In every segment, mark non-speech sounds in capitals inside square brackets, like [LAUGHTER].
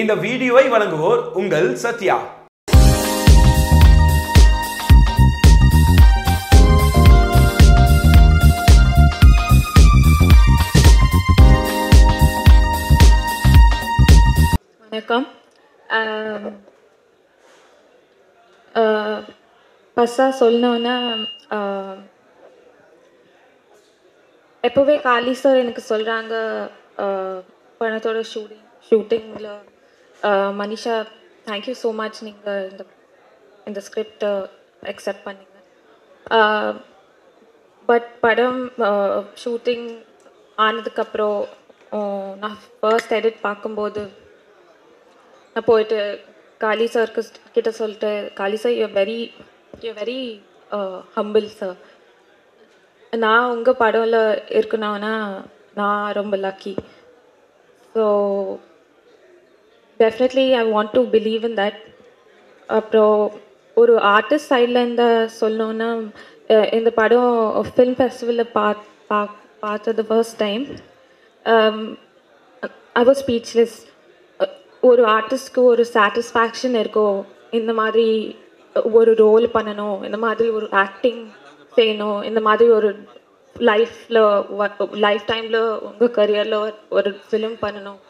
இந்த வீடியோவை வழங்குவோர் உங்கள் சத்யா. வணக்கம். பஸ்ஸா சொல்லணுன்னா எப்போவே காலி சார் எனக்கு சொல்கிறாங்க பணத்தோட ஷூட்டிங் ஷூட்டிங்கில் மனிஷா தேங்க்யூ ஸோ மச் நீங்கள் இந்த இந்த ஸ்கிரிப்டை அக்செப்ட் uh, பண்ணீங்க. Uh, பட் படம் uh, ஷூட்டிங் ஆனதுக்கப்புறம் நான் ஃபர்ஸ்ட் எடிட் பார்க்கும்போது நான் போயிட்டு காளி சாருக்கு கிட்ட சொல்லிட்டு Kali sir you very you very humble sir நான் உங்கள் படம்ல இருக்கணும்னா நான் ரொம்ப lucky so definitely I want to believe in that அப்புறம் ஒரு ஆர்டிஸ்ட் சைடில் இந்த சொல்லணுன்னா இந்த படம் ஃபிலிம் ஃபெஸ்டிவலில் பாத் பா பார்த்தது first time I was speechless ஒரு ஆர்டிஸ்ட்க்கு ஒரு சாட்டிஸ்ஃபேக்ஷன் இருக்கும் இந்த மாதிரி ஒரு ரோல் பண்ணணும் இந்த மாதிரி ஒரு ஆக்டிங் செய்யணும் இந்த மாதிரி ஒரு லைஃப்பில் லைஃப் டைமில் உங்கள் கரியரில் ஒரு ஃபிலிம் பண்ணணும்.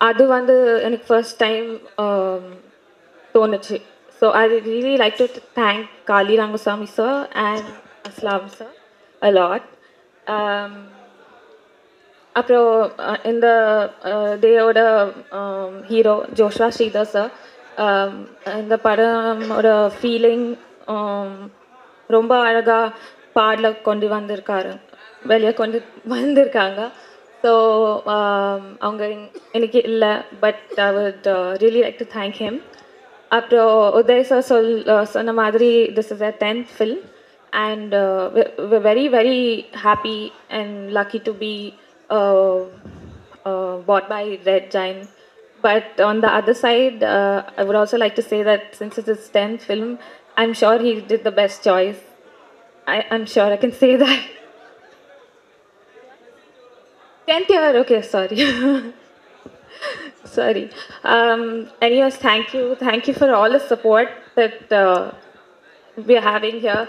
அது வந்து எனக்கு ஃபர்ஸ்ட் டைம் um, தோணுச்சு. So I really like to thank Kali Rangasamy sir and Aslam sir a lot அப்புறம் இந்த டேயோட ஹீரோ ஜோஷ்வா ஸ்ரீதர் சார் இந்த படமோட ஃபீலிங் um, ரொம்ப அழகாக பாடல கொண்டு வந்திருக்காரு. வெளியே கொண்டு வந்திருக்காங்க. ஸோ அவங்க எனக்கு இல்லை but I would really like to thank him அப்புறம் உதய் சார் சொல் சொன்ன மாதிரி this is a tenth film and very very happy and lucky to be bought by Red Giant. But on the other side, uh, I would also like to say that since it's his 10th film, I'm sure he did the best choice. I, I'm sure I can say that. [LAUGHS] 10th year, okay, sorry. [LAUGHS] sorry. Um, anyways, thank you. Thank you for all the support that uh, we are having here.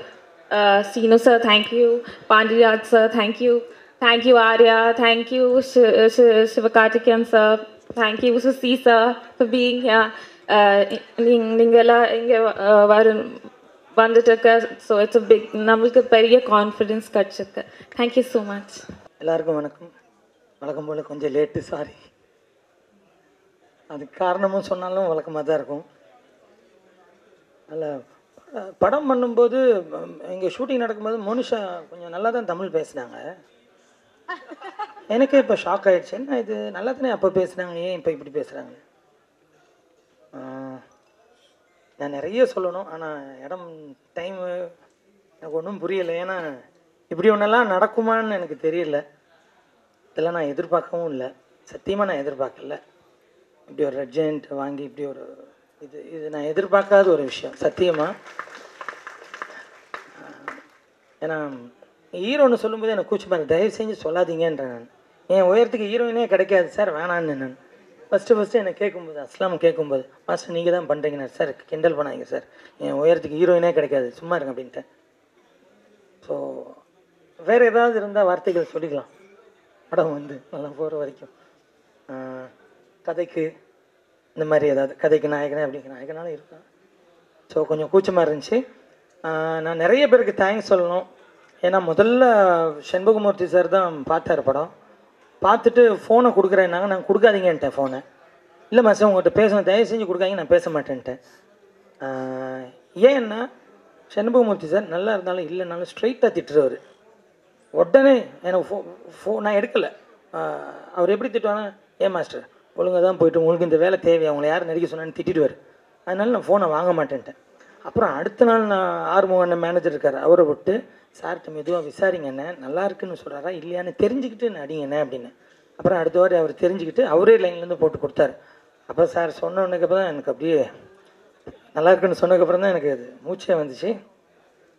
Uh, Sino sir, thank you. Pandiraj sir, thank you. Thank you, Arya. Thank you, Sh- Sh- Shivakarthikeyan sir. Thank you, Susi sir, for being here. Uh, நீங்க- நீங்க எல்லாம் இங்கே வரு வந்துட்டு இருக்க so it's big நம்மளுக்கு பெரிய confidence கிடச்சிருக்கு தேங்க்யூ ஸோ மச் எல்லாருக்கும் வணக்கம் வழக்கம் போல் கொஞ்சம் லேட்டு சாரி அதுக்கு காரணமும் சொன்னாலும் வழக்கமாக தான் இருக்கும். அதில் படம் பண்ணும்போது இங்கே ஷூட்டிங் நடக்கும்போது மோனிஷா கொஞ்சம் நல்லா தான் தமிழ் பேசினாங்க. எனக்கே இப்போ ஷாக் ஆகிடுச்சு என்ன இது? நல்லா தானே அப்போ பேசுனாங்க. ஏன் இப்போ இப்படி பேசுகிறாங்க நான் நிறைய சொல்லணும். ஆனால் இடம் டைமு எனக்கு ஒன்றும் புரியலை. ஏன்னா இப்படி ஒன்றெல்லாம் நடக்குமான்னு எனக்கு தெரியல. இதெல்லாம் நான் எதிர்பார்க்கவும் இல்லை. சத்தியமாக நான் எதிர்பார்க்கல. இப்படி ஒரு ரெட்ஜெண்ட் வாங்கி இப்படி ஒரு இது இது நான் எதிர்பார்க்காத ஒரு விஷயம். சத்தியமாக ஏன்னா ஹீரோன்னு சொல்லும்போது எனக்கு கூச்சமாக தயவு செஞ்சு சொல்லாதீங்கன்றேன் நான். என் உயரத்துக்கு ஹீரோயினே கிடைக்காது சார் வேணான்னு நான். ஃபஸ்ட்டு ஃபஸ்ட்டு என்னை கேட்கும்போது அஸ்லாம் கேட்கும்போது மாஸ்டர் நீங்கள் தான் பண்ணுறீங்கண்ணா சார் கிண்டல் பண்ணாதீங்க சார் என் உயரத்துக்கு ஹீரோயினே கிடைக்காது. சும்மா இருங்க அப்படின்ட்டு ஸோ வேறு ஏதாவது இருந்தால் வார்த்தைகள் சொல்லிக்கலாம். படம் வந்து நல்லா போகிற வரைக்கும். கதைக்கு இந்த மாதிரி ஏதாவது கதைக்கு நாயகனே அப்படிங்கிற நாயகனாலும் இருக்கலாம். ஸோ கொஞ்சம் கூச்சமாக இருந்துச்சு. நான் நிறைய பேருக்கு தேங்க்ஸ் சொல்லணும். ஏன்னா முதல்ல செண்பகமூர்த்தி சார் தான் பார்த்தாரு படம். பார்த்துட்டு ஃபோனை கொடுக்குறேன்னாங்க. நான் கொடுக்காதீங்கன்ட்டேன் ஃபோனை இல்லை சார் உங்கள்கிட்ட பேசணும். தயவு செஞ்சு கொடுக்காதீங்க. நான் பேச மாட்டேன்ட்டேன். ஏன்னா சண்முகமூர்த்தி சார் நல்லா இருந்தாலும் இல்லைனாலும் ஸ்ட்ரைட்டாக திட்டுறவர். உடனே எனக்கு ஃபோ ஃபோ நான் எடுக்கலை. அவர் எப்படி திட்டுவானா ஏன் மாஸ்டர் ஒழுங்காக தான் போயிட்டு உங்களுக்கு இந்த வேலை தேவையா உங்களை யார் நடிக்க சொன்னான்னு திட்டிடுவார். அதனால நான் ஃபோனை வாங்க மாட்டேன்ட்டேன். அப்புறம் அடுத்த நாள் நான் ஆறுமுக அண்ணன் மேனேஜர் இருக்கார் அவரை விட்டு சார்கிட்ட மெதுவாக விசாரிங்க அண்ணன் நல்லா இருக்குன்னு சொல்கிறாரா இல்லையான்னு தெரிஞ்சுக்கிட்டு நடிங்கண்ணே அப்படின்னு. அப்புறம் அடுத்த வாரம் அவர் தெரிஞ்சுக்கிட்டு அவரே லைன்லேருந்து போட்டு கொடுத்தாரு. அப்போ சார் சொன்ன அப்புறம் தான் எனக்கு அப்படியே நல்லா இருக்குன்னு சொன்னதுக்கப்புறம் தான் எனக்கு அது மூச்சே வந்துச்சு.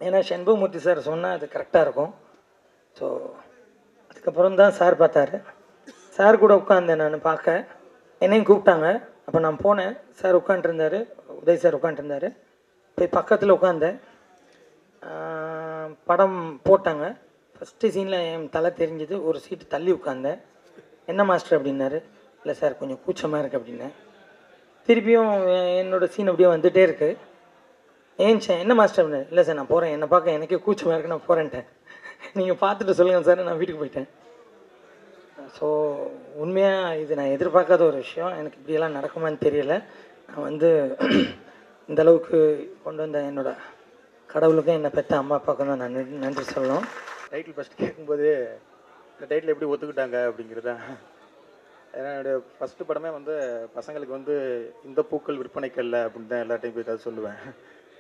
ஏன்னா செண்பகமூர்த்தி சார் சொன்னால் அது கரெக்டாக இருக்கும். ஸோ அதுக்கப்புறம் தான் சார் பார்த்தாரு. சார் கூட உட்காந்தேன் நான் பார்க்க. என்னையும் கூப்பிட்டாங்க. அப்போ நான் போனேன். சார் உட்காண்ட்ருந்தாரு உதய் சார் உட்காண்ட்ருந்தாரு போய் பக்கத்தில் உட்காந்தேன் படம் போட்டாங்க. ஃபஸ்ட்டு சீனில் என் தலை தெரிஞ்சது. ஒரு சீட்டு தள்ளி உட்காந்தேன் என்ன மாஸ்டர்? அப்படின்னாரு. இல்லை சார் கொஞ்சம் கூச்சமாக இருக்குது அப்படின்னேன். திருப்பியும் என்னோடய என்னோட சீன் அப்படியே வந்துகிட்டே இருக்குது ஏன் சார் என்ன மாஸ்டர்? அப்படின்னாரு. இல்லை சார் நான் போகிறேன் என்னை பார்க்க எனக்கே கூச்சமாக இருக்குது நான் போகிறேன்ட்டேன் நீங்கள் பார்த்துட்டு சொல்லுங்கள் சார் நான் வீட்டுக்கு போயிட்டேன். ஸோ உண்மையாக இது நான் எதிர்பார்க்காத ஒரு விஷயம். எனக்கு இப்படியெல்லாம் நடக்குமான்னு தெரியல. நான் வந்து இந்த அளவுக்கு கொண்டு வந்த என்னோட கடவுளுக்கும் என்னை பெற்ற அம்மா அப்பாவுக்கும் தான் நான் நன்றி- நன்றி சொல்லணும். டைட்டில் ஃபஸ்ட்டு கேட்கும்போது இந்த டைட்டில் எப்படி ஒத்துக்கிட்டாங்க அப்படிங்கிறதா. ஏன்னா என்னுடைய ஃபஸ்ட்டு படமே வந்து பசங்களுக்கு வந்து இந்த பூக்கள் விற்பனைக்கல்ல அப்படின்னு தான் எல்லா டைம் போய் கதை சொல்லுவேன்.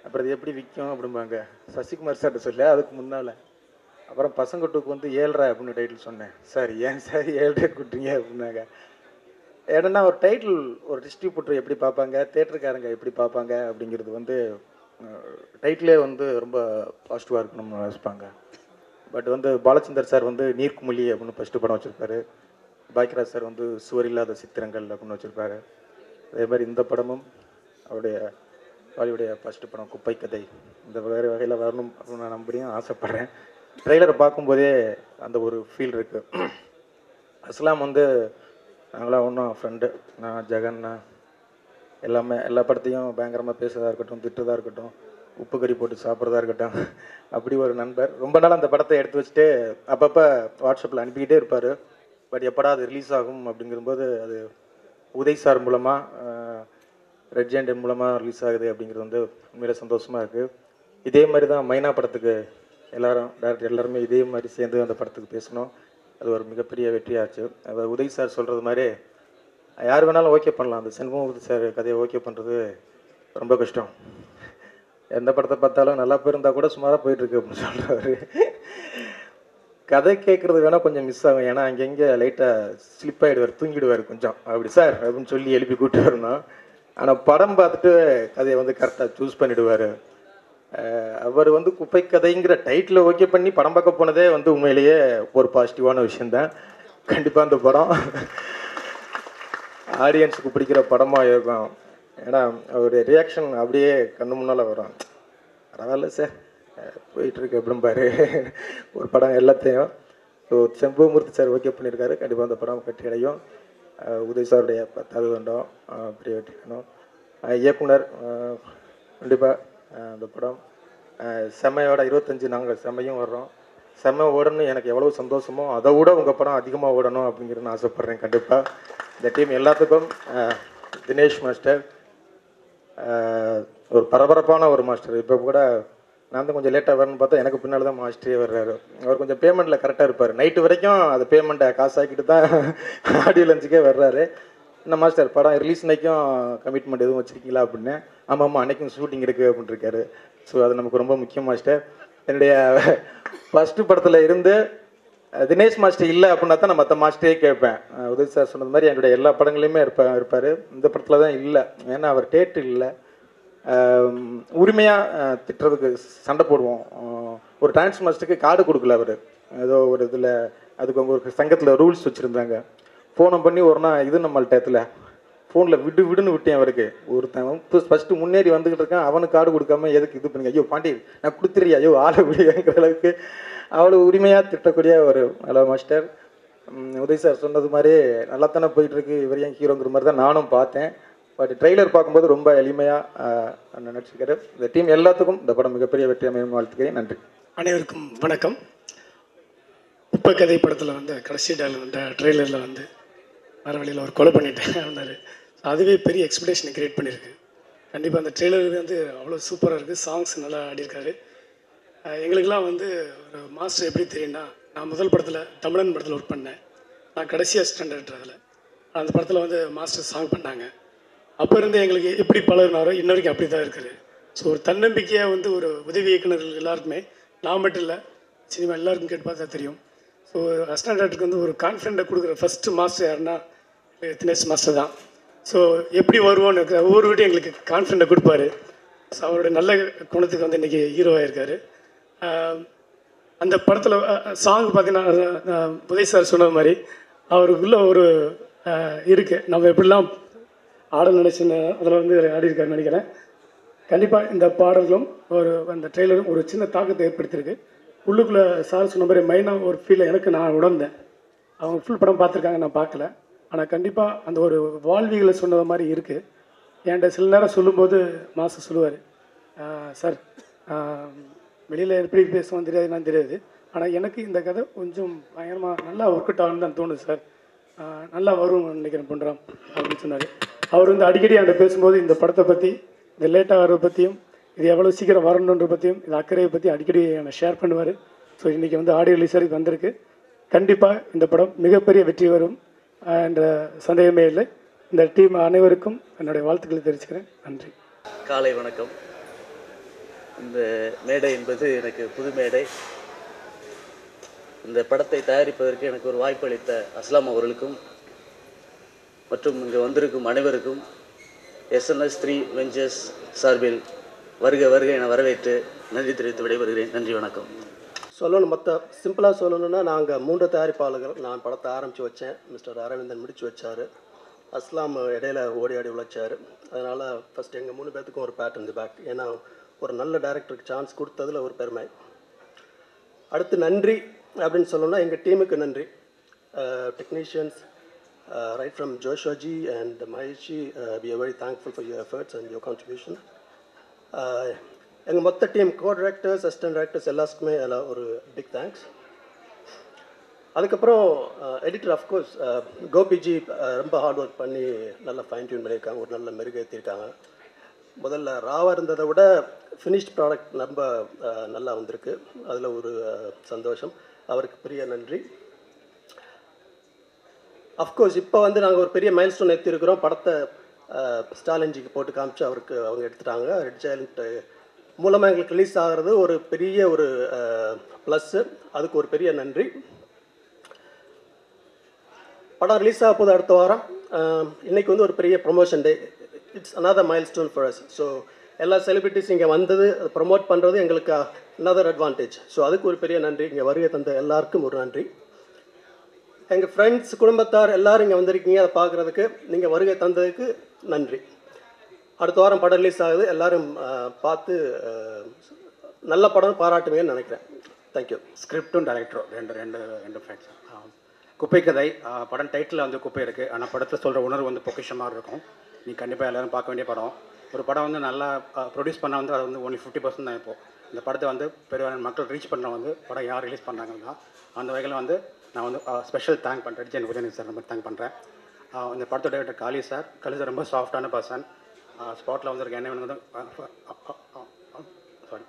அப்புறம் அது எப்படி விற்கும் அப்படிம்பாங்க. சசிகுமார் சார்ட்ட சொல்ல அதுக்கு முன்னால். அப்புறம் பசங்கட்டுக்கு வந்து ஏழ்ரா அப்படின்னு டைட்டில் சொன்னேன். சார் ஏன் சார் ஏழ்ரா கூட்டுறீங்க அப்படின்னாங்க. ஏன்னா ஒரு டைட்டில் ஒரு டிஸ்ட்ரிபியூட்டர் எப்படி பார்ப்பாங்க தேட்டருக்காரங்க எப்படி பார்ப்பாங்க அப்படிங்கிறது வந்து டைட்டிலே வந்து ரொம்ப பாசிட்டிவாக இருக்கணும்னு நினைப்பாங்க பட் வந்து பாலச்சந்தர் சார் வந்து நீர்க்குமொழி அப்படின்னு ஃபஸ்ட்டு படம் வச்சுருப்பாரு. பாக்கியராஜ் சார் வந்து சுவர் இல்லாத சித்திரங்கள் அப்படின்னு வச்சுருப்பாரு. அதே மாதிரி இந்த படமும் அவருடைய வாலியுடைய ஃபஸ்ட்டு படம் குப்பை கதை இந்த வேறு வகையில் வரணும் அப்படின்னு நான் நம்புறேன் ஆசைப்பட்றேன். ட்ரெய்லரை பார்க்கும்போதே அந்த ஒரு ஃபீல் இருக்குது அஸ்லாம் வந்து நாங்களாம் ஒன்றும் ஃப்ரெண்டு நான் ஜெகன்னா எல்லாமே எல்லா படத்தையும் பயங்கரமாக பேசுகிறதா இருக்கட்டும் திட்டுறதா இருக்கட்டும் உப்பு கறி போட்டு சாப்பிட்றதா இருக்கட்டும் அப்படி ஒரு நண்பர். ரொம்ப நாள் அந்த படத்தை எடுத்து வச்சுட்டு அப்பப்போ வாட்ஸ்அப்பில் அனுப்பிக்கிட்டே இருப்பார். பட் எப்படா அது ரிலீஸ் ஆகும் அப்படிங்கும்போது அது உதய் சார் மூலமாக ரெட் மூலமாக ரிலீஸ் ஆகுது அப்படிங்கிறது வந்து உண்மையில சந்தோஷமாக இருக்குது இதே மாதிரி தான் மைனா படத்துக்கு எல்லாரும் டேரக்டர் எல்லாருமே இதே மாதிரி சேர்ந்து அந்த படத்துக்கு பேசணும். அது ஒரு மிகப்பெரிய வெற்றியாச்சு. அது உதய் சார் சொல்கிறது மாதிரி யார் வேணாலும் ஓகே பண்ணலாம். அந்த செண்பகமூர்த்தி சார் கதையை ஓகே பண்ணுறது ரொம்ப கஷ்டம். எந்த படத்தை பார்த்தாலும் நல்லா போயிருந்தால் கூட சுமாராக போயிட்டுருக்கு அப்படின்னு சொல்கிறாரு கதை கேட்குறது வேணால் கொஞ்சம் மிஸ் ஆகும். ஏன்னா அங்கங்கே லைட்டாக ஸ்லிப் ஆகிடுவார் தூங்கிடுவார் கொஞ்சம். அப்படி சார் அப்படின்னு சொல்லி எழுப்பி கூப்பிட்டு வரணும். ஆனால் படம் பார்த்துட்டு கதையை வந்து கரெக்டாக சூஸ் பண்ணிவிடுவார் அவர் வந்து குப்பை கதைங்கிற டைட்டில் ஓகே பண்ணி படம் பார்க்க போனதே வந்து உண்மையிலேயே ஒரு பாசிட்டிவான விஷயந்தான் கண்டிப்பாக அந்த படம் ஆடியன்ஸுக்கு பிடிக்கிற படமாக இருக்கும். ஏன்னா அவருடைய ரியாக்ஷன் அப்படியே கண்ணு முன்னால் வரும். பரவாயில்ல சார் போயிட்டுருக்கு அப்படிம்பாரு ஒரு படம் எல்லாத்தையும். ஸோ செம்பூமூர்த்தி சார் ஓகே பண்ணியிருக்காரு கண்டிப்பாக அந்த படம் கட்டி அடையும். உதய் சாருடைய பத்தாவது வருடம் அஹ் வெற்றி இயக்குனர் கண்டிப்பாக அந்த படம். செம்மையோட இருபத்தஞ்சு நாங்கள் செம்மையும் வர்றோம். செம்ம ஓடணும் எனக்கு எவ்வளோ சந்தோஷமோ அதை விட உங்கள் படம் அதிகமாக ஓடணும் அப்படிங்கிறது நான் ஆசைப்பட்றேன் கண்டிப்பாக இந்த டீம் எல்லாத்துக்கும் தினேஷ் மாஸ்டர் ஒரு பரபரப்பான ஒரு மாஸ்டர். இப்போ கூட நான் தான் கொஞ்சம் லேட்டாக வரணும்னு பார்த்தா எனக்கு பின்னால் தான் மாஸ்டரே வர்றாரு. அவர் கொஞ்சம் பேமெண்ட்டில் கரெக்டாக இருப்பார். நைட்டு வரைக்கும் அது பேமெண்ட்டை காசாக்கிட்டு தான் [LAUGHS] ஆடியோ லஞ்சுக்கே வர்றாரு. என்ன மாஸ்டர் படம் ரிலீஸ் அன்னைக்கும் கமிட்மெண்ட் எதுவும் வச்சுருக்கீங்களா அப்படின்னு? ஆமாம் ஆமாம் அன்னைக்கும் ஷூட்டிங் இருக்குது அப்படின்னு இருக்காரு. ஸோ அது நமக்கு ரொம்ப முக்கியம் மாஸ்டர். என்னுடைய ஃபஸ்ட்டு படத்தில் இருந்து தினேஷ் மாஸ்டர் இல்லை அப்படின்னா தான் நான் மற்ற மாஸ்டரே கேட்பேன். உதவி உதய் சார் சொன்னது மாதிரி என்னுடைய எல்லா படங்களையுமே இருப்பா இருப்பார். இந்த படத்தில் தான் இல்லை. ஏன்னா அவர் டேட்டு இல்லை. உரிமையாக திட்டுறதுக்கு சண்டை போடுவோம். ஒரு டான்ஸ் மாஸ்டருக்கு கார்டு கொடுக்கல அவர். ஏதோ ஒரு இதில் அதுக்கு அவங்க ஒரு சங்கத்தில் ரூல்ஸ் வச்சுருந்தாங்க. ஃபோனை பண்ணி ஒரு நாள் இது நம்ம டயத்தில் ஃபோனில் விடு விடுன்னு விட்டேன் அவருக்கு. ஒருத்தன் ஃபஸ்ட்டு முன்னேறி வந்துக்கிட்டு இருக்கான். அவனுக்கு கார்டு கொடுக்காம எதுக்கு இது பண்ணுங்க? ஐயோ பாண்டி நான் கொடுத்துறியா? ஐயோ ஆளை விடுங்கிற அளவுக்கு அவ்வளோ உரிமையாக திட்டக்கூடிய ஒரு நல்ல மாஸ்டர் உதய் சார் சொன்னது மாதிரி நல்லா தானே போயிட்டுருக்கு. இவர் ஏன் ஹீரோங்கிற மாதிரி தான் நானும் பார்த்தேன். பட் ட்ரெய்லர் பார்க்கும்போது ரொம்ப எளிமையாக நினச்சிருக்காரு இந்த டீம் எல்லாத்துக்கும் இந்த படம் மிகப்பெரிய வெற்றி அமையும் வாழ்த்துக்கிறேன். நன்றி. அனைவருக்கும் வணக்கம். உப்ப கதை படத்தில் வந்து கடைசி டைல வந்து ட்ரெய்லரில் வந்து வர வழியில் அவர் கொலை பண்ணிட்டேன் வந்தார். அதுவே பெரிய எக்ஸ்பெக்டேஷனை கிரியேட் பண்ணியிருக்கு கண்டிப்பாக அந்த ட்ரெய்லர் வந்து அவ்வளோ சூப்பராக இருக்குது சாங்ஸ் நல்லா ஆடியிருக்காரு. எங்களுக்கெல்லாம் வந்து ஒரு மாஸ்டர் எப்படி தெரியும்னா நான் முதல் படத்தில் தமிழன் படத்தில் ஒர்க் பண்ணேன். நான் கடைசியாக ஸ்டாண்டர்ட் அதில். அந்த படத்தில் வந்து மாஸ்டர் சாங் பண்ணாங்க. அப்போ இருந்து எங்களுக்கு எப்படி பழகினாரோ இன்ன வரைக்கும் அப்படி தான் இருக்குது ஸோ ஒரு தன்னம்பிக்கையாக வந்து ஒரு உதவி இயக்குனர்கள் எல்லாருக்குமே நான் மட்டும் இல்லை சினிமா எல்லாருக்கும் கேட்டு பார்த்தா தெரியும். ஸோ அசிஸ்டன்ட் வந்து ஒரு கான்ஃபிடென்ட்டை கொடுக்குற ஃபஸ்ட்டு மாஸ்டர் யாருன்னா அஹ் தினேஷ் மாஸ்டர் தான். ஸோ எப்படி வருவோன்னு ஒவ்வொரு வீட்டையும் எங்களுக்கு கான்ஃபிடென்ட்டை கொடுப்பாரு. ஸோ அவருடைய நல்ல குணத்துக்கு வந்து இன்றைக்கி ஹீரோவாக இருக்கார் அந்த படத்தில் சாங் பார்த்தீங்கன்னா புதை உதய் சார் சொன்ன மாதிரி அவருக்குள்ளே ஒரு இருக்குது நம்ம எப்படிலாம் ஆட நினச்சின்னு அதில் வந்து ஆடிருக்காருன்னு நினைக்கிறேன். கண்டிப்பாக இந்த பாடல்களும் ஒரு அந்த ட்ரெய்லரும் ஒரு சின்ன தாக்கத்தை ஏற்படுத்தியிருக்கு. உள்ளுக்குள்ளே சார் சொன்ன மாதிரி மைனாக ஒரு ஃபீலை எனக்கு நான் உணர்ந்தேன். அவங்க ஃபுல் படம் பார்த்துருக்காங்க நான் பார்க்கல. ஆனால் கண்டிப்பாக அந்த ஒரு வாழ்விகளை சொன்னது மாதிரி இருக்குது என்கிட்ட சில நேரம் சொல்லும்போது மாஸ்டர் சொல்லுவார் சார் வெளியில் எப்படி பேசுவோம் தெரியாது என்னன்னு தெரியாது. ஆனால் எனக்கு இந்த கதை கொஞ்சம் பயங்கரமாக நல்லா ஒர்க் அவுட் ஆகுன்னு தான் தோணுது சார். நல்லா வரும் நினைக்கிறேன் பண்ணுறோம் அப்படின்னு சொன்னார். அவர் வந்து அடிக்கடி அந்த பேசும்போது இந்த படத்தை பற்றி இந்த லேட்டாக வர்றதை பற்றியும் இது எவ்வளோ சீக்கிரம் வரணுன்ற பற்றியும் இந்த அக்கறையை பற்றி அடிக்கடி என்னை ஷேர் பண்ணுவார். ஸோ இன்றைக்கி வந்து ஆடியோ ரிலீஸருக்கு வந்திருக்கு. கண்டிப்பாக இந்த படம் மிகப்பெரிய வெற்றி வரும் என்ற சந்தேகமே இல்லை. இந்த டீம் அனைவருக்கும் என்னுடைய வாழ்த்துக்களை தெரிவிச்சுக்கிறேன். நன்றி. காலை வணக்கம். இந்த மேடை என்பது எனக்கு புது மேடை. இந்த படத்தை தயாரிப்பதற்கு எனக்கு ஒரு வாய்ப்பு அளித்த அஸ்லாம் அவர்களுக்கும் மற்றும் இங்கே வந்திருக்கும் அனைவருக்கும் எஸ்என்எஸ் த்ரீ வெஞ்சர்ஸ் சார்பில் வருக வருக என வரவேற்று நன்றி தெரிவித்து விடைபெறுகிறேன். நன்றி வணக்கம். சொல்லணும் மொத்த சிம்பிளாக சொல்லணும்னா நாங்கள் மூன்று தயாரிப்பாளர்கள். நான் படத்தை ஆரம்பித்து வச்சேன். மிஸ்டர் அரவிந்தன் முடிச்சு வச்சார். அஸ்லாம் இடையில ஓடி ஆடி உழைச்சார். அதனால் ஃபஸ்ட் எங்கள் மூணு பேர்த்துக்கும் ஒரு பேட் இந்த பேக் ஏன்னா ஒரு நல்ல டேரக்டருக்கு சான்ஸ் கொடுத்ததில் ஒரு பெருமை. அடுத்து நன்றி அப்படின்னு சொல்லணும்னா எங்கள் டீமுக்கு நன்றி. Technicians right from Joshoji and Maheshi we are very thankful for your efforts and your contribution எங்கள் மொத்த team co directors assistant directors எல்லாத்துக்குமே அதில் ஒரு பிக் தேங்க்ஸ் அதுக்கப்புறம் uh, editor of course uh, Gopiji uh, ரொம்ப ஹார்ட் ஒர்க் பண்ணி நல்லா ஃபைன் டியூன் பண்ணியிருக்காங்க. ஒரு நல்ல மெருகேற்றிருக்காங்க முதல்ல ராவாக இருந்ததை விட ஃபினிஷ்ட் ப்ராடக்ட் ரொம்ப நல்லா வந்திருக்கு. அதில் ஒரு சந்தோஷம். அவருக்கு பெரிய நன்றி. அஃப்கோர்ஸ் இப்போ வந்து நாங்கள் ஒரு பெரிய மைல் ஸ்டோன் எடுத்திருக்கிறோம் படத்தை ஸ்டாலின்ஜிக்கு போட்டு காமிச்சு அவருக்கு அவங்க எடுத்துட்டாங்க. ரெட் ஜெயலண்ட் மூலமாக எங்களுக்கு ரிலீஸ் ஆகிறது ஒரு பெரிய ஒரு ப்ளஸ்ஸு அதுக்கு ஒரு பெரிய நன்றி. படம் ரிலீஸ் ஆக போது அடுத்த வாரம். இன்றைக்கி வந்து ஒரு பெரிய promotion day it's another milestone for us so எல்லா செலிபிரிட்டிஸ் இங்கே வந்தது அதை ப்ரொமோட் பண்ணுறது எங்களுக்கு அனதர் அட்வான்டேஜ் ஸோ அதுக்கு ஒரு பெரிய நன்றி. இங்கே வருகை தந்த எல்லாருக்கும் ஒரு நன்றி. எங்கள் ஃப்ரெண்ட்ஸ் குடும்பத்தார் எல்லாரும் இங்கே வந்திருக்கீங்க அதை பார்க்குறதுக்கு நீங்கள் வருகை தந்ததுக்கு நன்றி. அடுத்த வாரம் படம் ரிலீஸ் ஆகுது. எல்லாரும் பார்த்து நல்ல படம் பாராட்டுவேன்னு நினைக்கிறேன். தேங்க்யூ ஸ்கிரிப்டும் டைரக்டரும் ரெண்டு ரெண்டு ரெண்டு ஃப்ரெண்ட்ஸ் குப்பை கதை. படம் டைட்டில் வந்து குப்பை இருக்குது ஆனால் படத்தில் சொல்கிற உணர்வு வந்து பொக்கிஷமாக இருக்கும். நீ கண்டிப்பாக எல்லோரும் பார்க்க வேண்டிய படம். ஒரு படம் வந்து நல்லா ப்ரொடியூஸ் பண்ண வந்து அது வந்து ஒன்லி ஃபிஃப்டி பர்சன்ட் தான் இப்போது இந்த படத்தை வந்து பெருவான மக்கள் ரீச் பண்ண வந்து படம் யார் ரிலீஸ் பண்ணுறாங்கன்னா அந்த வகையில் வந்து நான் வந்து ஸ்பெஷல் தேங்க் பண்ணுறேன் ஜென் உதயநிதி சார் ரொம்ப தேங்க் பண்ணுறேன் இந்த படத்தோட director Kali sir Kali sir ரொம்ப சாஃப்டான பர்சன் ஸ்பாட்டில் வந்து என்ன வேணும் வந்து சாரி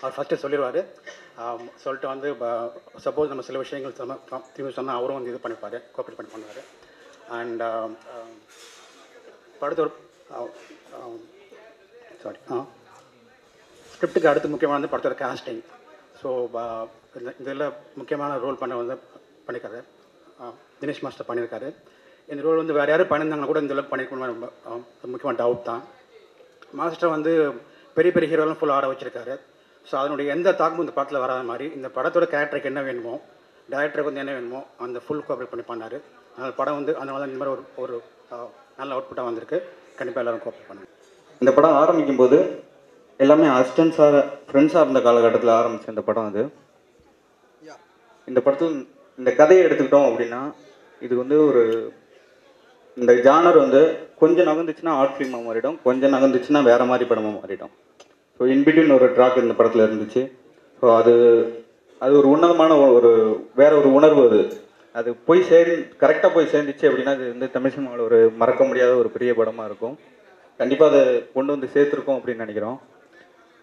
அவர் ஃபஸ்ட்டு சொல்லிடுவார் சொல்லிட்டு வந்து சப்போஸ் நம்ம சில விஷயங்கள் சொன்னால் திரும்பி சொன்னால் அவரும் வந்து இது பண்ணிப்பார் கோஆப்ரேட் பண்ணி பண்ணுவார். அண்ட் படத்தோட சாரி ஸ்கிரிப்டுக்கு அடுத்து முக்கியமானது படத்தோட காஸ்டிங் ஸோ இந்த இதில் முக்கியமான ரோல் பண்ண வந்து பண்ணியிருக்காரு தினேஷ் மாஸ்டர் பண்ணியிருக்காரு இந்த ரோல் வந்து வேறு யாரும் பண்ணியிருந்தாங்கன்னா கூட இந்த அளவுக்கு பண்ணியிருக்கணும் ரொம்ப முக்கியமான டவுட் தான். மாஸ்டர் வந்து பெரிய பெரிய ஹீரோலாம் ஃபுல் ஆட வச்சிருக்காரு. ஸோ அதனுடைய எந்த தாக்கமும் இந்த படத்தில் வராத மாதிரி இந்த படத்தோட கேரக்டருக்கு என்ன வேணுமோ டேரக்டருக்கு வந்து என்ன வேணுமோ அந்த ஃபுல் கோஆப்ரேட் பண்ணி பண்ணார். அதனால் படம் வந்து அதனால தான் இந்த மாதிரி ஒரு ஒரு நல்ல அவுட்புட்டாக வந்திருக்கு. கண்டிப்பாக எல்லாரும் கோஆப்ரேட் பண்ணுங்க. இந்த படம் ஆரம்பிக்கும் போது எல்லாமே அசிஸ்டன்ஸாக ஃப்ரெண்ட்ஸாக இருந்த காலகட்டத்தில் ஆரம்பிச்ச இந்த படம் அது. இந்த படத்தில் இந்த கதையை எடுத்துக்கிட்டோம் அப்படின்னா இது வந்து ஒரு இந்த ஜானர் வந்து கொஞ்சம் நகர்ந்துச்சுன்னா ஆர்ட் ஃபிலிமாக மாறிடும் கொஞ்சம் நகர்ந்துச்சுன்னா வேறு மாதிரி படமாக மாறிடும். ஸோ இன்பிட்வீன் ஒரு ட்ராக் இந்த படத்தில் இருந்துச்சு. ஸோ அது அது ஒரு உன்னதமான ஒரு வேற ஒரு உணர்வு அது. அது போய் சேர் கரெக்டாக போய் சேர்ந்துச்சு அப்படின்னா அது வந்து தமிழ் சினிமாவில் ஒரு மறக்க முடியாத ஒரு பெரிய படமாக இருக்கும். கண்டிப்பாக அதை கொண்டு வந்து சேர்த்துருக்கோம் அப்படின்னு நினைக்கிறோம்.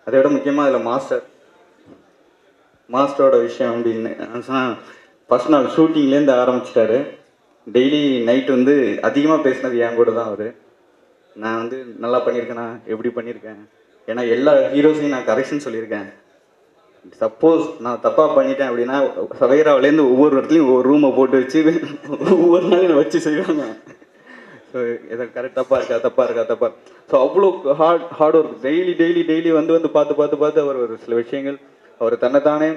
அதை விட முக்கியமாக அதில் மாஸ்டர். மாஸ்டரோட விஷயம் அப்படின்னு ஃபஸ்ட் நாள் ஷூட்டிங்லேருந்து ஆரம்பிச்சிட்டாரு. டெய்லி நைட் வந்து அதிகமாக பேசினது என் கூட தான் அவர். நான் வந்து நல்லா பண்ணியிருக்கேனா? எப்படி பண்ணியிருக்கேன்? ஏன்னா எல்லா ஹீரோஸையும் நான் கரெக்ஷன் சொல்லியிருக்கேன். சப்போஸ் நான் தப்பாக பண்ணிட்டேன் அப்படின்னா சவேராவிலேருந்து ஒவ்வொரு இடத்துலையும் ஒவ்வொரு ரூமை போட்டு வச்சு ஒவ்வொரு நாளும் வச்சு செய்வாங்க. ஸோ இதை கரெக்ட் தப்பாக இருக்கா தப்பாக இருக்கா தப்பா ஸோ அவ்வளோ hard hard work daily daily daily வந்து வந்து பார்த்து பார்த்து பார்த்து அவர் ஒரு சில விஷயங்கள் அவர் தன்னைத்தானே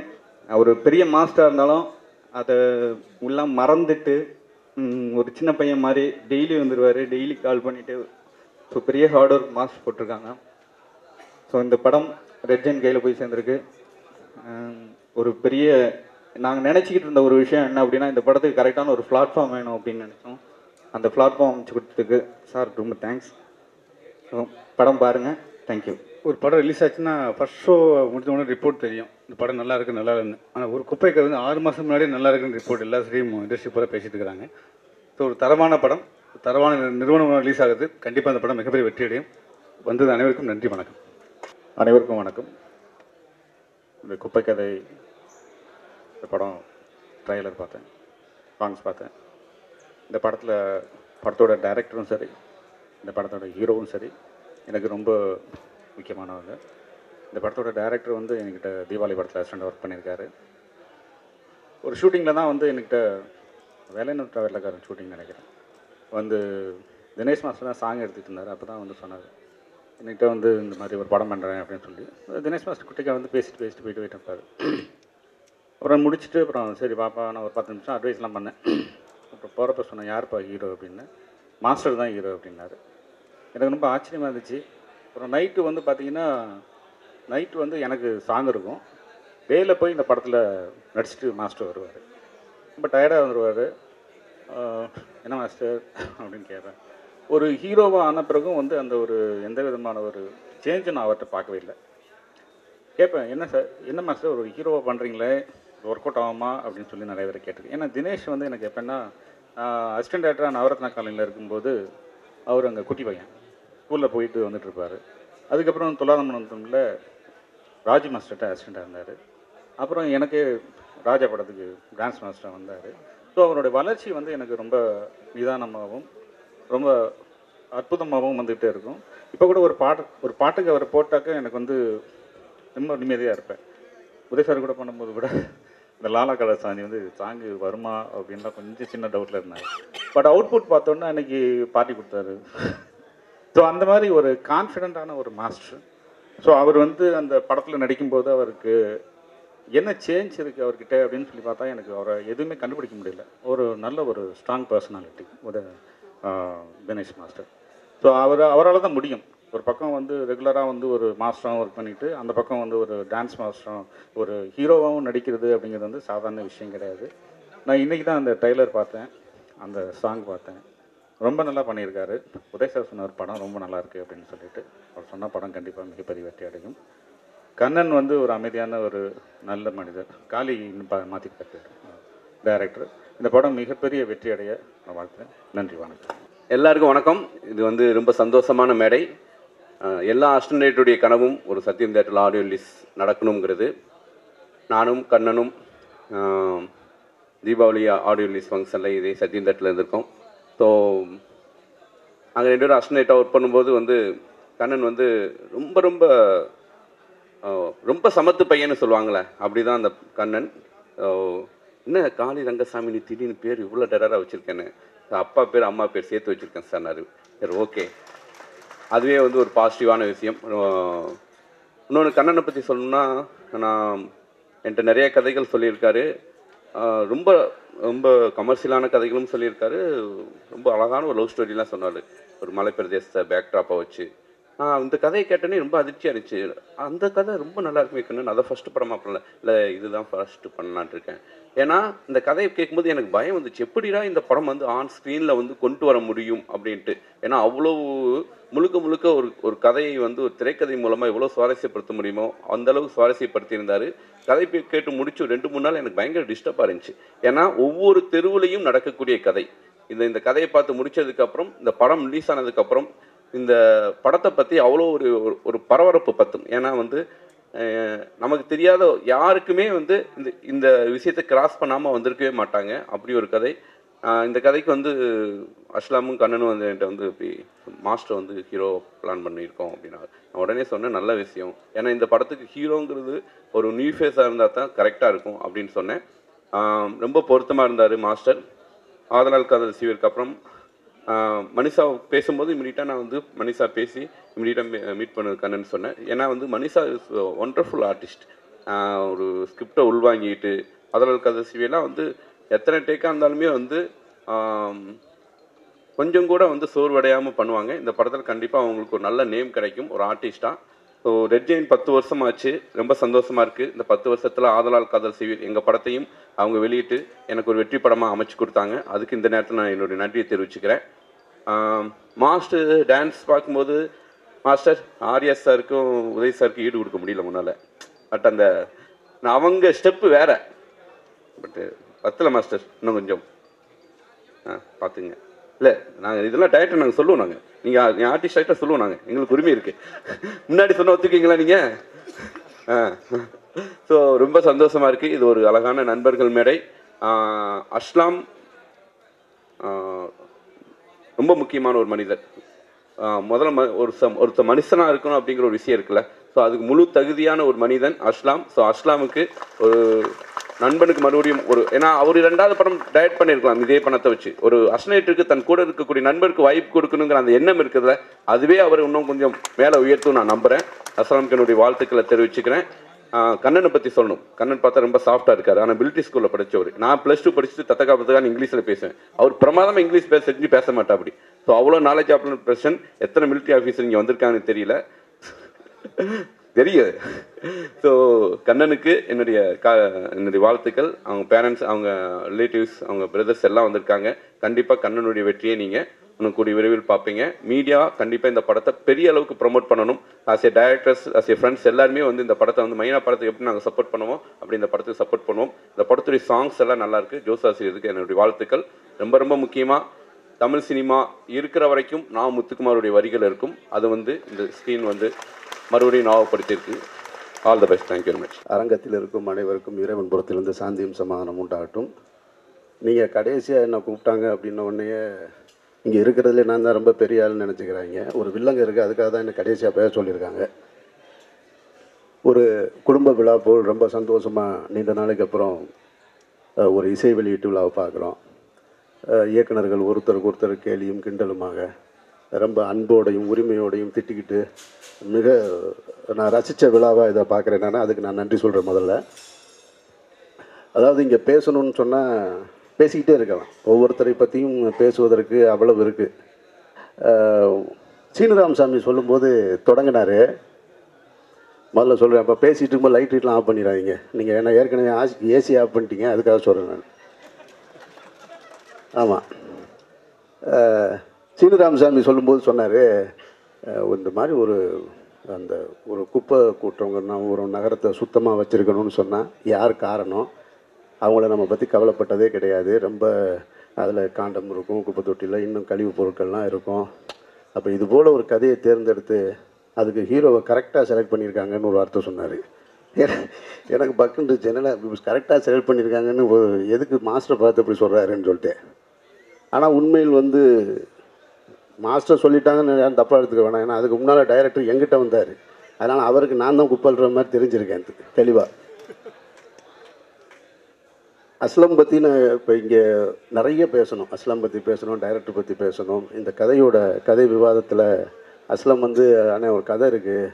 அவர் பெரிய மாஸ்டராக இருந்தாலும் அதை எல்லாம் மறந்துட்டு ஒரு சின்ன பையன் மாதிரி டெய்லி வந்துடுவார் டெய்லி கால் பண்ணிவிட்டு ஸோ பெரிய ஹார்ட் ஒர்க் மாஸ்க் போட்டிருக்காங்க. ஸோ இந்த படம் ரெட்ஜன் கையில் போய் சேர்ந்துருக்கு. ஒரு பெரிய நாங்கள் நினச்சிக்கிட்டு இருந்த ஒரு விஷயம் என்ன அப்படின்னா இந்த படத்துக்கு கரெக்டான ஒரு பிளாட்ஃபார்ம் வேணும் அப்படின்னு நினச்சோம். அந்த பிளாட்ஃபார்ம் அமைச்சு கொடுத்ததுக்கு சார் ரொம்ப தேங்க்ஸ் ஸோ படம் பாருங்கள் தேங்க்யூ ஒரு படம் ரிலீஸ் ஆச்சுன்னா ஃபர்ஸ்ட் ஷோ முடிஞ்ச உடனே ரிப்போர்ட் தெரியும். இந்த படம் நல்லா இருக்கு நல்லா இல்லைன்னு. ஆனால் ஒரு குப்பைக்கு வந்து ஆறு மாதம் முன்னாடியே நல்லா இருக்குன்னு ரிப்போர்ட் எல்லா ஸ்ட்ரீம் இண்டஸ்ட்ரி பூரா பேசிட்டு இருக்கிறாங்க ஸோ ஒரு தரமான படம் தரமான நிறுவனம் ரிலீஸ் ஆகுது. கண்டிப்பாக அந்த படம் மிகப்பெரிய வெற்றி அடையும். வந்தது அனைவருக்கும் நன்றி வணக்கம். அனைவருக்கும் வணக்கம். இந்த குப்பை கதை இந்த படம் ட்ரைலர் பார்த்தேன் சாங்ஸ் பார்த்தேன். இந்த படத்தில் படத்தோட டைரக்டரும் சரி இந்த படத்தோட ஹீரோவும் சரி. எனக்கு ரொம்ப முக்கியமானவங்க. இந்த படத்தோட டைரக்டர் வந்து என்கிட்ட தீபாவளி படத்தில் அசிஸ்டண்ட் ஒர்க் பண்ணியிருக்காரு. ஒரு ஷூட்டிங்கில் தான் வந்து என்கிட்ட வேலைநூர் ட்ராவலக்காரன் ஷூட்டிங் நினைக்கிறேன். வந்து தினேஷ் மாஸ்டர் தான் சாங் எடுத்துகிட்டு இருந்தார். அப்போ தான் வந்து சொன்னார் என்கிட்ட வந்து இந்த மாதிரி ஒரு படம் பண்ணுறேன் அப்படின்னு சொல்லி. தினேஷ் மாஸ்டர் குட்டிக்காக வந்து பேசிட்டு பேசிட்டு போயிட்டு போயிட்டு இருப்பார். அப்புறம் முடிச்சுட்டு அப்புறம் சரி பாப்பா நான் ஒரு பத்து நிமிஷம் அட்வைஸ்லாம் பண்ணேன். அப்புறம் போகிறப்ப சொன்னேன் யாருப்பா ஹீரோ அப்படின்னு. மாஸ்டர் தான் ஹீரோ அப்படின்னாரு. எனக்கு ரொம்ப ஆச்சரியமாக இருந்துச்சு. அப்புறம் நைட்டு வந்து பார்த்தீங்கன்னா நைட்டு வந்து எனக்கு சாங் இருக்கும். டேயில் போய் இந்த படத்தில் நடிச்சிட்டு மாஸ்டர் வருவார். ரொம்ப டயர்டாக வந்துடுவார் என்ன மாஸ்டர் அப்படின்னு கேட்பேன். ஒரு ஹீரோவாக ஆன பிறகும் வந்து அந்த ஒரு எந்த விதமான ஒரு சேஞ்சு நான் அவர்கிட்ட பார்க்கவே இல்லை. கேட்பேன் என்ன சார் என்ன மாஸ்டர் ஒரு ஹீரோவாக பண்ணுறீங்களே ஒர்க் அவுட் ஆகுமா? அப்படின்னு சொல்லி நிறைய பேர் கேட்டிருக்கேன் ஏன்னா தினேஷ் வந்து எனக்கு எப்படின்னா அசிஸ்டன்ட் டேரக்டராக நவரத்னா காலையில் இருக்கும்போது அவர் அங்கே குட்டி பையன். ஸ்கூலில் போயிட்டு வந்துட்டுருப்பார். அதுக்கப்புறம் அதுக்கப்புறம் துலாதமனத்தில் ராஜ் மாஸ்டர்கிட்ட அசிஸ்டண்ட்டாக இருந்தார். அப்புறம் எனக்கு ராஜா படத்துக்கு டான்ஸ் மாஸ்டராக வந்தார். ஸோ அவருடைய வளர்ச்சி வந்து எனக்கு ரொம்ப நிதானமாகவும் ரொம்ப அற்புதமாகவும் வந்துகிட்டே இருக்கும். இப்போ கூட ஒரு பாட்டு ஒரு பாட்டுக்கு அவர் போட்டாக்க எனக்கு வந்து ரொம்ப நிம்மதியாக இருப்பேன். உதய் சார் கூட பண்ணும்போது கூட இந்த லாலா கலர் சாந்தி வந்து சாங்கு வருமா அப்படின்லாம் கொஞ்சம் சின்ன டவுட்டில் இருந்தாங்க பட் அவுட்புட் பார்த்தோன்னா அன்னைக்கு பார்ட்டி கொடுத்தாரு. ஸோ அந்த மாதிரி ஒரு கான்ஃபிடென்ட்டான ஒரு மாஸ்டர் ஸோ அவர் வந்து அந்த படத்தில் நடிக்கும்போது அவருக்கு என்ன சேஞ்ச் இருக்குது அவர்கிட்ட? அப்படின்னு சொல்லி பார்த்தா எனக்கு அவரை எதுவுமே கண்டுபிடிக்க முடியல. ஒரு நல்ல ஒரு ஸ்ட்ராங் பர்சனாலிட்டி ஒரு கணேஷ் மாஸ்டர் ஸோ அவர் அவரால் தான் முடியும். ஒரு பக்கம் வந்து ரெகுலராக வந்து ஒரு மாஸ்டராகவும் ஒர்க் பண்ணிவிட்டு அந்த பக்கம் வந்து ஒரு டான்ஸ் மாஸ்டரும் ஒரு ஹீரோவாகவும் நடிக்கிறது அப்படிங்கிறது வந்து சாதாரண விஷயம் கிடையாது. நான் இன்றைக்கி தான் அந்த டைலர் பார்த்தேன் அந்த சாங் பார்த்தேன். ரொம்ப நல்லா பண்ணியிருக்காரு. உதய் சார் சொன்ன படம் ரொம்ப நல்லா இருக்கு அப்படின்னு சொல்லிட்டு. அவர் சொன்ன படம் கண்டிப்பாக மிகப்பெரிய வெற்றி அடையும். கண்ணன் வந்து ஒரு அமைதியான ஒரு நல்ல மனிதர். காலி மாற்றிருக்காரு டைரக்டர் இந்த படம் மிகப்பெரிய வெற்றி அடைய நான் வாழ்த்துறேன். நன்றி வணக்கம். எல்லாருக்கும் வணக்கம். இது வந்து ரொம்ப சந்தோஷமான மேடை. எல்லா அஸ்டண்டேட்டுடைய கனவும் ஒரு சத்தியம் தேட்டரில் ஆடியோ ரிலீஸ் நடக்கணுங்கிறது. நானும் கண்ணனும் தீபாவளி ஆடியோ ரிலீஸ் ஃபங்க்ஷனில் இதே சத்தியம் தேட்டரில் இருந்திருக்கோம். ஸோ அங்கே ரெண்டு பேரும் அஸ்னேட்டாக ஒர்க் பண்ணும்போது வந்து கண்ணன் வந்து ரொம்ப ரொம்ப ரொம்ப சமத்து பையன்னு சொல்லுவாங்களே அப்படி தான் அந்த கண்ணன். என்ன காளி ரங்கசாமி நீ திடீர்னு பேர் இவ்வளோ டெரராக வச்சுருக்கேன்னு. அப்பா பேர் அம்மா பேர் சேர்த்து வச்சுருக்கேன் சார் நான் சரி ஓகே அதுவே வந்து ஒரு பாசிட்டிவான விஷயம். இன்னொன்று கண்ணனை பற்றி சொல்லணும்னா நான் என்கிட்ட நிறைய கதைகள் சொல்லியிருக்காரு. ரொம்ப ரொம்ப கமர்ஷியலான கதைகளும் சொல்லியிருக்காரு. ரொம்ப அழகான ஒரு லவ் ஸ்டோரிலாம் சொன்னார். ஒரு மலை பிரதேசத்தை பேக்ட்ராப்பாக வச்சு. இந்த கதையை கேட்டோன்னே ரொம்ப அதிர்ச்சியாக இருந்துச்சு. அந்த கதை ரொம்ப நல்லா இருக்குமே கண்ணன் அதை ஃபஸ்ட்டு படமாக பண்ணல. இல்லை இதுதான் ஃபஸ்ட்டு பண்ணலான் இருக்கேன். ஏன்னா இந்த கதையை கேட்கும்போது எனக்கு பயம் வந்துச்சு. எப்படிடா இந்த படம் வந்து ஆன் ஸ்க்ரீனில் வந்து கொண்டு வர முடியும் அப்படின்ட்டு. ஏன்னா அவ்வளோ முழுக்க முழுக்க ஒரு ஒரு கதையை வந்து ஒரு திரைக்கதை மூலமாக எவ்வளோ சுவாரஸ்யப்படுத்த முடியுமோ அந்த சுவாரஸ்யப்படுத்தியிருந்தார் சுவாரஸ்யப்படுத்தியிருந்தாரு. கதை கேட்டு முடிச்சு ரெண்டு மூணு நாள் எனக்கு பயங்கர டிஸ்டர்பாக இருந்துச்சு. ஏன்னா ஒவ்வொரு தெருவுலையும் நடக்கக்கூடிய கதை. இந்த இந்த கதையை பார்த்து முடிச்சதுக்கப்புறம் இந்த படம் ரிலீஸ் ஆனதுக்கப்புறம் இந்த படத்தை பற்றி அவ்வளோ ஒரு ஒரு- ஒரு பரபரப்பு பத்தும். ஏன்னா வந்து நமக்கு தெரியாத யாருக்குமே வந்து இந்த இந்த விஷயத்தை கிராஸ் பண்ணாமல் வந்திருக்கவே மாட்டாங்க. அப்படி ஒரு கதை. இந்த கதைக்கு வந்து அஸ்லாமும் கண்ணனும் வந்து என்கிட்ட வந்து இப்படி மாஸ்டர் வந்து ஹீரோ பிளான் பண்ணியிருக்கோம் அப்படின்னா நான் உடனே சொன்னேன் நல்ல விஷயம். ஏன்னா இந்த படத்துக்கு ஹீரோங்கிறது ஒரு நியூ ஃபேஸாக இருந்தால் தான் கரெக்டாக இருக்கும் அப்படின்னு சொன்னேன். ரொம்ப பொருத்தமாக இருந்தார் மாஸ்டர். ஆதலால் காதல் சீவிற்கு அப்புறம் மனிஷா பேசும்போது இமீடியட்டாக நான் வந்து மனிஷா பேசி இமீடியட்டாக மீட் பண்ணிருக்கானேன்னு சொன்னேன். ஏன்னா வந்து மனிஷா இஸ் ஒண்டர்ஃபுல் ஆர்டிஸ்ட் ஒரு ஸ்கிரிப்டை உள்வாங்கிட்டு அதில் கதை சிவியெல்லாம் வந்து எத்தனை டேக்காக இருந்தாலுமே வந்து கொஞ்சம் கூட வந்து சோர்வடையாமல் பண்ணுவாங்க. இந்த படத்தில் கண்டிப்பாக அவங்களுக்கு ஒரு நல்ல நேம் கிடைக்கும். ஒரு ஆர்டிஸ்ட்டாக ஸோ ரெட் ஜெயின் பத்து வருஷம் ஆச்சு ரொம்ப சந்தோஷமாக இருக்குது இந்த பத்து வருஷத்தில் ஆதலால் காதல் செய்வீர் எங்கள் படத்தையும் அவங்க வெளியிட்டு எனக்கு ஒரு வெற்றி படமாக அமைச்சு கொடுத்தாங்க. அதுக்கு இந்த நேரத்தில் நான் என்னுடைய நன்றியை தெரிவிச்சுக்கிறேன். மாஸ்டர் டான்ஸ் பார்க்கும்போது மாஸ்டர் ஆர்யா சாருக்கும் உதய் சாருக்கும் ஈடு கொடுக்க முடியல முன்னால். பட் அந்த நான் அவங்க ஸ்டெப்பு வேற. பட்டு பத்தலை மாஸ்டர். இன்னும் கொஞ்சம். ஆ பார்த்துங்க. இல்லை நாங்கள் இதெல்லாம் டேரக்டர் நாங்கள் சொல்லுவோம் நாங்கள் நீங்கள் என் ஆர்டிஸ்ட் டேரக்டர் சொல்லுவோம் நாங்கள் எங்களுக்கு உரிமை இருக்குது முன்னாடி சொன்ன ஒத்துக்கீங்களா நீங்கள் ஆ. ஸோ ரொம்ப சந்தோஷமாக இருக்குது இது ஒரு அழகான நண்பர்கள் மேடை. அஸ்லாம் ரொம்ப முக்கியமான ஒரு மனிதர். முதல்ல ம ஒரு ச ஒருத்த மனுஷனாக இருக்கணும் அப்படிங்கிற ஒரு விஷயம் இருக்குல்ல. ஸோ அதுக்கு முழு தகுதியான ஒரு மனிதன் அஸ்லாம். ஸோ அஸ்லாமுக்கு ஒரு நண்பனுக்கு மறுபடியும் ஒரு ஏன்னா அவர் ரெண்டாவது படம் டயட் பண்ணியிருக்கலாம் இதே பணத்தை வச்சு. ஒரு அஸ்னேட்டுக்கு தன் கூட இருக்கக்கூடிய நண்பருக்கு வாய்ப்பு கொடுக்கணுங்கிற அந்த எண்ணம் இருக்குதுல அதுவே அவர் இன்னும் கொஞ்சம் மேலே உயர்த்தும் நான் நம்புகிறேன் அஸ்லாமுக்கு என்னுடைய வாழ்த்துக்களை தெரிவிச்சுக்கிறேன். கண்ணனை பற்றி சொல்லணும். கண்ணன் பார்த்தா ரொம்ப சாஃப்டாக இருக்காரு. ஆனால் மிலிட்ரி ஸ்கூலில் படித்தவர் நான் ப்ளஸ் டூ படிச்சுட்டு தத்தக்கா பத்தக்கான்னு இங்கிலீஷில் பேசுவேன். அவர் பிரமாதமாக இங்கிலீஷ் பேச செஞ்சு பேச மாட்டா அப்படி ஸோ அவ்வளோ நாலேஜ் ஆஃப் பர்சன் எத்தனை மிலிட்ரி ஆஃபீஸர் இங்கே வந்திருக்காங்கன்னு தெரியல. தெரியுது. ஸோ கண்ணனுக்கு என்னுடைய கா என்னுடைய வாழ்த்துக்கள். அவங்க பேரண்ட்ஸ் அவங்க ரிலேட்டிவ்ஸ் அவங்க பிரதர்ஸ் எல்லாம் வந்திருக்காங்க. கண்டிப்பாக கண்ணனுடைய வெற்றியை நீங்கள் இன்னும் கூடிய விரைவில் பார்ப்பீங்க. மீடியா கண்டிப்பாக இந்த படத்தை பெரிய அளவுக்கு ப்ரொமோட் பண்ணணும். As a directors as a friends எல்லாருமே வந்து இந்த படத்தை வந்து மைனா படத்துக்கு எப்படி நாங்கள் சப்போர்ட் பண்ணுவோம் அப்படி இந்த படத்துக்கு சப்போர்ட் பண்ணுவோம். இந்த படத்துடைய சாங்ஸ் எல்லாம் நல்லா ஜோசாசிரியருக்கு என்னுடைய வாழ்த்துக்கள். ரொம்ப ரொம்ப முக்கியமாக தமிழ் சினிமா இருக்கிற வரைக்கும் நான் முத்துக்குமாருடைய வரிகள் இருக்கும். அது வந்து இந்த ஸ்க்ரீன் வந்து மறுபடியும் ஞாபகப்படுத்தியிருக்கு. All the best thank you very much அரங்கத்தில் இருக்கும் அனைவருக்கும் இறைவன் புறத்திலிருந்து சாந்தியும் சமாதானம் உண்டாகட்டும். நீங்கள் கடைசியாக என்ன கூப்பிட்டாங்க அப்படின்ன உடனே இங்கே இருக்கிறதுல நான் தான் ரொம்ப பெரிய ஆள்னு நினச்சிக்கிறாங்க. ஒரு வில்லங்க இருக்குது அதுக்காக தான் என்ன கடைசியாக பேச சொல்லியிருக்காங்க. ஒரு குடும்ப விழா போல் ரொம்ப சந்தோஷமாக நீண்ட நாளைக்கு அப்புறம் ஒரு இசை வெளியீட்டு விழாவை பார்க்குறோம். இயக்குநர்கள் இயக்குனர்கள் ஒருத்தருக்கு ஒருத்தர் கேலியும் கிண்டலுமாக ரொம்ப அன்போடையும் உரிமையோடையும் திட்டிக்கிட்டு மிக நான் ரசித்த விழாவாக இதை பார்க்குறேன் நான் அதுக்கு நான் நன்றி சொல்கிறேன் முதல்ல. அதாவது இங்கே பேசணும்னு சொன்னால் பேசிக்கிட்டே இருக்கலாம். ஒவ்வொருத்தரை பற்றியும் பேசுவதற்கு அவ்வளவு இருக்குது சீனிராமசாமி சொல்லும்போது தொடங்கினார். முதல்ல சொல்கிறேன் அப்போ பேசிட்டு இருக்கும்போது லைட் லைட்லாம் ஆஃப் பண்ணிடாதீங்க. நீங்கள் ஏன்னா ஏற்கனவே ஏசி ஆஃப் பண்ணிட்டீங்க அதுக்காக சொல்கிறேன் நான். ஆமாம் சீனிராமசாமி சொல்லும்போது சொன்னார் இந்த மாதிரி ஒரு அந்த ஒரு குப்பை கூட்டுறவங்க நம்ம ஒரு நகரத்தை சுத்தமாக வச்சுருக்கணும்னு சொன்னால் யார் காரணம்? அவங்கள நம்ம பற்றி கவலைப்பட்டதே கிடையாது. ரொம்ப அதில் காண்டம் இருக்கும் குப்பை தொட்டியில் இன்னும் கழிவுப் பொருட்கள்லாம் இருக்கும். அப்போ இது போல் ஒரு கதையை தேர்ந்தெடுத்து அதுக்கு ஹீரோவை கரெக்டாக செலக்ட் பண்ணியிருக்காங்கன்னு ஒரு வார்த்தை சொன்னார். எனக்கு பக்குன்னு ஜெனரலாக கரெக்டாக செலக்ட் பண்ணியிருக்காங்கன்னு எதுக்கு மாஸ்டர் பார்த்து அப்படி சொல்கிறாருன்னு சொல்லிட்டு. ஆனால் உண்மையில் வந்து மாஸ்டர் சொல்லிட்டாங்கன்னு யாரும் தப்பாக எடுத்துக்க வேணாம். ஏன்னா அதுக்கு முன்னால் டைரக்டர் எங்கிட்ட வந்தார். அதனால் அவருக்கு நான் தான் குப்பல்ற மாதிரி தெரிஞ்சிருக்கேன் தெளிவாக அஸ்லம் பற்றி நான் இப்போ இங்கே நிறைய பேசணும். அஸ்லம் பற்றி பேசணும் டைரக்டர் பற்றி பேசணும். இந்த கதையோட கதை விவாதத்தில் அஸ்லம் வந்து அண்ணே ஒரு கதை இருக்குது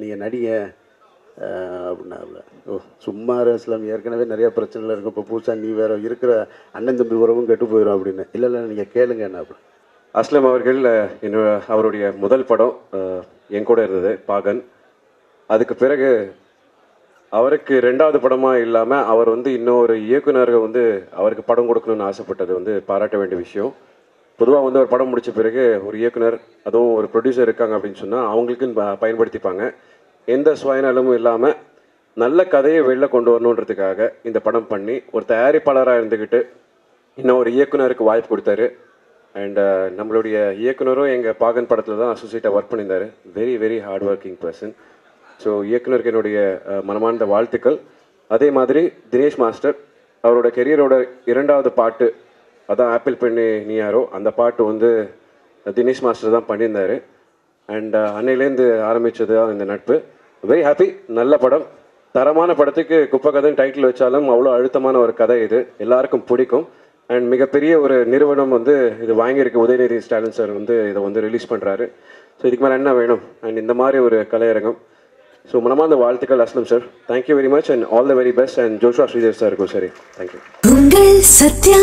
நீங்கள் நடிங்க அப்படின்னா ஓ சும்மா அஸ்லம். ஏற்கனவே நிறைய பிரச்சனைகள் இருக்கும் இப்போ புதுசாக நீ வேற இருக்கிற அண்ணன் தம்பி உறவும் கெட்டு போயிடும் அப்படின்னு. இல்லை இல்லை நீங்கள் கேளுங்க என்ன அஸ்லம் அவர்கள் என்னோட அவருடைய முதல் படம் என் கூட இருந்தது பாகன். அதுக்கு பிறகு அவருக்கு ரெண்டாவது படமாக இல்லாமல் அவர் வந்து இன்னொரு இயக்குனர்கள் வந்து அவருக்கு படம் கொடுக்கணும்னு ஆசைப்பட்டது வந்து பாராட்ட வேண்டிய விஷயம். பொதுவாக வந்து ஒரு படம் முடித்த பிறகு ஒரு இயக்குனர் அதுவும் ஒரு ப்ரொடியூசர் இருக்காங்க அப்படின்னு சொன்னால் அவங்களுக்குன்னு ப- பயன்படுத்திப்பாங்க. எந்த சுயநலமும் இல்லாமல் நல்ல கதையை வெளில கொண்டு வரணுன்றதுக்காக இந்த படம் பண்ணி ஒரு தயாரிப்பாளராக இருந்துக்கிட்டு இன்னும் ஒரு இயக்குனருக்கு வாய்ப்பு கொடுத்தாரு. அண்ட் uh, நம்மளுடைய இயக்குனரும் எங்கள் பாகன் படத்தில் தான் அசோசியேட்டாக ஒர்க் பண்ணியிருந்தார். Very very hard working person so இயக்குனருக்கு என்னுடைய uh, மனமார்ந்த வாழ்த்துக்கள். அதே மாதிரி தினேஷ் மாஸ்டர் அவரோட கெரியரோட இரண்டாவது பாட்டு அதான் ஆப்பிள் பெண்ணு நீ யாரோ அந்த பாட்டு வந்து தினேஷ் மாஸ்டர் தான் பண்ணியிருந்தாரு. அண்ட் uh, அன்னையிலேருந்து ஆரம்பித்தது தான் இந்த நட்பு. வெரி ஹாப்பி நல்ல படம். தரமான படத்துக்கு குப்பை கதைன்னு டைட்டில் வச்சாலும் அவ்வளோ அழுத்தமான ஒரு கதை இது. எல்லாருக்கும் பிடிக்கும். அண்ட் மிகப்பெரிய ஒரு நிறுவனம் வந்து இது வாங்கியிருக்கு உதயநிதி ஸ்டாலின் சார் வந்து இதை வந்து ரிலீஸ் பண்ணுறாரு ஸோ இதுக்கு மேலே என்ன வேணும்? அண்ட் இந்த மாதிரி ஒரு கலையரங்கம். ஸோ மனமார்ந்த வாழ்த்துக்கள் Aslam sir thank you very much and all the very best and Josha Sridev இருக்கும் சரி. தேங்க்யூ சத்யா